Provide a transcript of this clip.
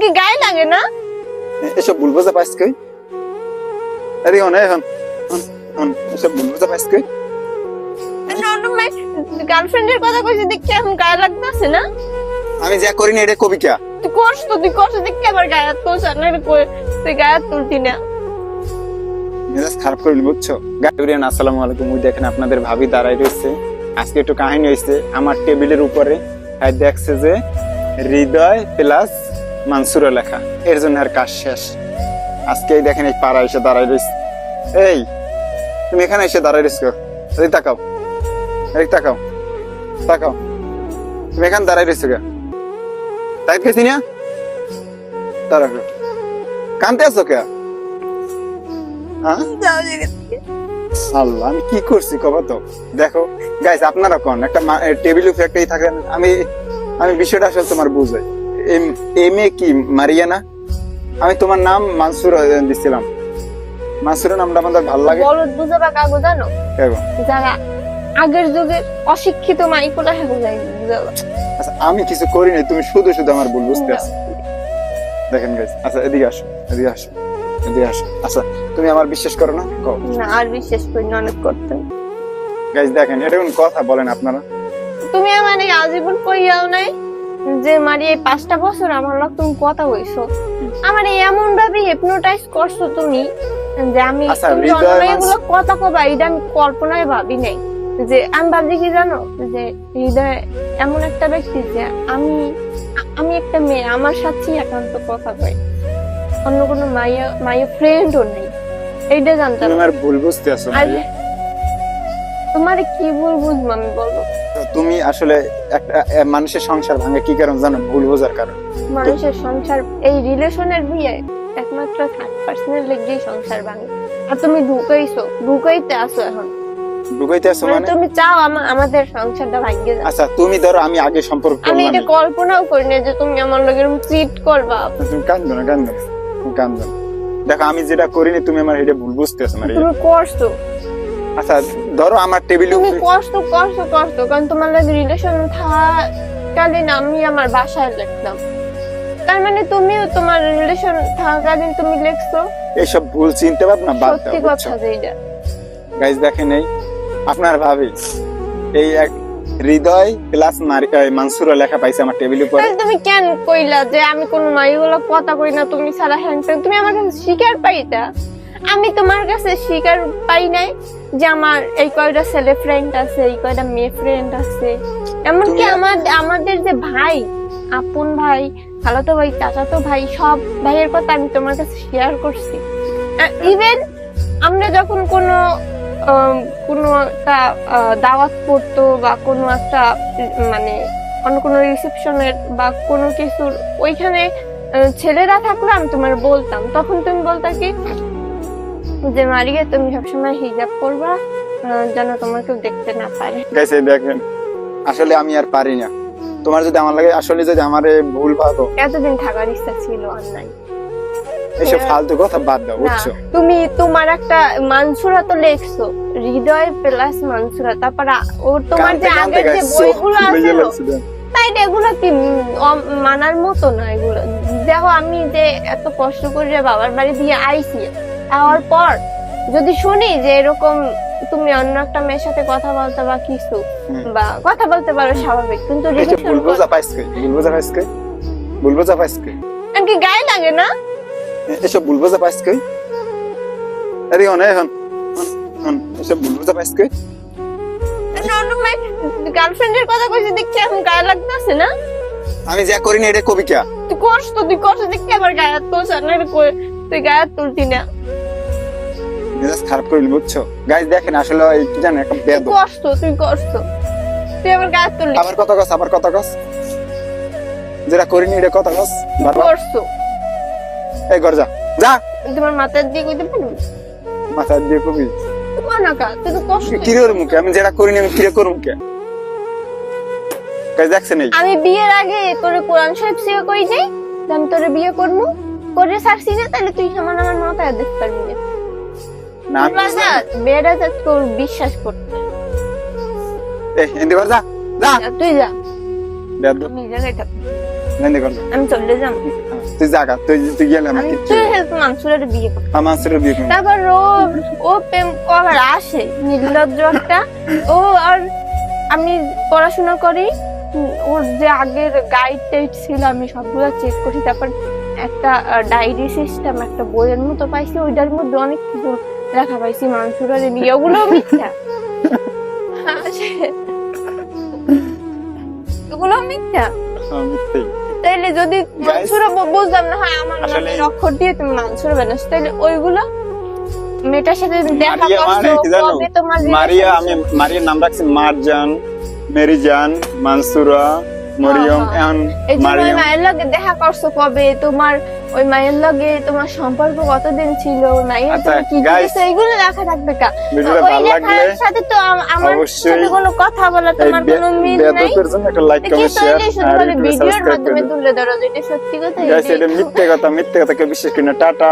কি গায়ে লাগে না? এসব ভুল বোঝা পাইস কই? আরে অনে এখন এসব ভুল বোঝা পাইস কই? গার্লফ্রেন্ডের কথা কইছি দেখি এখন গায়ে লাগতেছে না? আমি যা করি না এটা কবি কে? তুই করছ তো তুই করছ দেখি আবার গায়ে হাত তুলছ না কই- তুই গায়ে তুলতি না। মেজাজ খারাপ করে বুঝছ? গাড়িয়ান আসসালামু আলাইকুম। ওই দেখেন আপনাদের ভাবি দাঁড়াই রয়েছে। আজকে একটু কাহিনী হয়েছে আমার টেবিলের উপরে আর দেখছে যে হৃদয় প্লাস মানসুরা লেখা। এর জন্য আর কাজ শেষ। আজকেই এই দেখেন এই পাড়া এসে দাঁড়াই রয়েছে। এই, তুমি এখানে এসে দাঁড়াই রয়েছো এদিক তাকাও। এদিক তাকাও। তাকাও। তুমি এখানে দাঁড়াই রয়েছো কে তাই গেছি না দাঁড়াও কানতে আছো কে হ্যাঁ? আল্লাহ, আমি কি করছি কবা তো? দেখো গাইস আপনারা কোন? একটা টেবিল উপরে একটাই থাকেন, আমি আমি বিষয়টা আসলে তোমার বুঝাই। এম এ কি মারিয়ানা? আমি তোমার নাম মানসুর দিছিলাম। মানসুরের নামটা আমাদের ভালো লাগে। বলদ বুঝাবা কাগজ জানো? যারা আগের যুগের অশিক্ষিত মাইকুলা হেগো যাই বুঝাবা আচ্ছা আমি কিছু করি নাই তুমি শুধু শুধু আমার ভুল বুঝতে আছো। দেখেন গাইস আচ্ছা এদিকে আসো এদিকে আসো এদিকে আসো। আচ্ছা তুমি আমার বিশ্বাস করো না? না আর বিশেষ করি না অনেক করতেন গাইস দেখেন এটা কোন কথা বলেন আপনারা। তুমি আমার এই আজীবন কইয়াও নাই। যে মারি এই পাঁচটা বছর আমার লগ তুমি কথা কইছো আমার এমন ভাবে হিপনোটাইজ করছ তুমি যে আমি আচ্ছা, তুমি কথা কবা এটা আমি কল্পনায় ভাবি নাই। যে আমি ভাবছি কি জানো? যে হৃদয় এমন একটা ব্যক্তি যে আমি আমি একটা মেয়ে আমার সাথেই একান্ত কথা কই অন্য কোনো মাইয়া মাইয়া ফ্রেন্ডও নেই। এইটা জানতাম। তুমি আমার ভুল বুঝতে মারিয়া। তোমার কি ভুল বুঝব আমি বলব তুমি আসলে একটা মানুষের সংসার ভাঙে কি কারণ জানো? ভুল বোঝার কারণ। মানুষের সংসার এই রিলেশনের বিয়ে একমাত্র থার্ড পার্সনের লেগেই সংসার ভাঙে। আর তুমি ঢুকাইছো ঢুকাইতে আসো এখন। ঢুকাইতে মানে মানে? তুমি চাও আমাদের সংসারটা ভাঙিয়ে যাও আচ্ছা তুমি ধরো আমি আগে সম্পর্ক আমি এটা কল্পনাও করি না যে তুমি আমার লগে এরকম চিট করবা। তুমি কান্দো না কান্দো কান্দো দেখো আমি যেটা করিনি তুমি আমার এটা ভুল বুঝতেছো মারিয়া তুমি করছ। আচ্ছা ধরো আমার টেবিলে তুমি কষ্ট কষ্ট কষ্ট কারণ তোমার লগে রিলেশন থাকাকালীন আমি আমার বাসায় লিখতাম। তার মানে তুমিও তোমার রিলেশন থাকাকালীন তুমি লিখছো? এইসব ভুল চিনতে পারবে না বাদ দাও বুঝছ? কথা যে এটা গাইজ দেখেন এই আপনার ভাবি এই এক হৃদয় প্লাস মানসুরা লেখা পাইছে আমার টেবিল উপরে তুমি কেন কইলা যে আমি কোন মাইগুলো কথা কই না তুমি সারা হ্যাং ত্যাং? তুমি আমার কাছে শিকার পাইতা? আমি তোমার কাছে শিকার পাই নাই যে আমার এই কয়টা ছেলে ফ্রেন্ড আছে এই কয়টা মেয়ে ফ্রেন্ড আছে। এমনকি আমার আমাদের যে ভাই আপন ভাই খালাতো ভাই চাচাতো ভাই সব ভাইয়ের কথা আমি তোমার কাছে শেয়ার করছি। ইভেন আমরা যখন কোনো কোনো একটা দাওয়াত পড়তো বা কোনো একটা মানে অন্য কোনো রিসেপশনের বা কোনো কিছুর ওইখানে ছেলেরা থাকলে আমি তোমার বলতাম। তখন তুমি বলতা কি যে মারিয়া তুমি সবসময় হিজাব করবা যেন তোমার কেউ দেখতে না পারে। এই দেখেন আসলে আমি আর পারি না। তোমার যদি আমার লাগে আসলে যদি আমার ভুল ভাবো। এতদিন থাকার ইচ্ছা ছিল আর নাই হ্যাঁ। ফালতু কথা বাদ দাও বুঝছ? তুমি তোমার একটা মানসুরা তো লেখছো হৃদয় প্লাস মানসুরা। তারপর ওর তোমার যে আগের যে বইগুলো আছে। তাই এগুলো কি মানার মতো না এগুলো? দেখো আমি যে এত কষ্ট করে বাবার বাড়ি দিয়ে আইছি আওয়ার পর যদি শুনি যে এরকম তুমি অন্য একটা মেয়ের সাথে কথা বলতে বা কিছু বা কথা বলতে পারো স্বাভাবিক কিন্তু কই ভুল বোঝা পাইস কই আর কি গায়ে লাগে না? এসব বোঝা পাইস আরে অনে এখন। এসব পাইস গার্লফ্রেন্ডের কথা কইছি দেখি এখন গায়ে লাগতেছে না? আমি যা করি না এটা কবি কে তুই করছ তো তুই করছ দেখি গায়ে না তুই গায়ে তুলতি না। মেজাজ খারাপ করে বুঝছ? গাইজ দেখেন আসলে ওই কি জানো একটা বেদ করছ তুই করছ তুই তুললি। আবার আবার কথা কস যেটা করিনি এটা বারবার। করছ। এই ঘর যা। যা। তোমার মাথার দিয়ে কইতে পারবি মাথা দিয়ে কবি। তুই না কা তুই তো করছ কিরে ওর মুখে? আমি যেটা করিনি আমি কিরে করুম কে দেখছেন এই? আমি বিয়ের আগে তোরে কোরআন শরীফ শিখে কই যাই আমি তোরে বিয়ে করব। করে সারছি না তাহলে তুই সমান আমার মাথায় দেখতে পারবি না। না আমি যা তোর বিশ্বাস করতে। এই এন্দি যা যা। যা, তুই যা। আমি জায়গায় থাকব। জানি কর। আমি চলে যাম। তুই জাগা তুই তুই গেলে আমার আমি তুই হেল্প মানসুরের বিয়ে কর আমার ছেলে বিয়ে করব। তারপর ও ও প্রেম করার আসে নির্লজ্জ একটা। ও আর আমি পড়াশোনা করি। ওর যে আগের গাইড টাইড ছিল আমি সবগুলো চেক করি। তারপর একটা ডায়েরি সিস্টেম একটা বইয়ের মতো পাইছি ওইটার মধ্যে অনেক কিছু লেখা পাইছি মানসুরের বিয়ে ওগুলো মিথ্যা। ওগুলো মিথ্যা। তাইলে যদি মানসুরা বুঝলাম না হয় আমার নামের অক্ষর দিয়ে তুমি মানসুরা বানাস তাইলে ওইগুলো মেয়েটার সাথে দেখা মানে করছ তোমার মারিয়া আমি মারিয়ার নাম রাখছি মারজান মেরিজান মানসুরা। মরিয়ম এখন এই যে ওই মারিয়াম মায়ের লগে দেখা করছ কবে? তোমার ওই মায়ের লগে তোমার সম্পর্ক কতদিন ছিল? মায়ের আচ্ছা, কি guys, এগুলো লেখা থাকবে কা? ওই লেখার সাথে তো আমার সাথে কোনো কথা বলা এই তোমার কোনো মিল নাই। একটা লাইক কমেন্ট শেয়ার এই যে শুধু আর ভিডিওর মাধ্যমে তুলে ধরো যেটা সত্যি কথা গাইস এটা মিথ্যে কথা মিথ্যে কথা করি টাটা।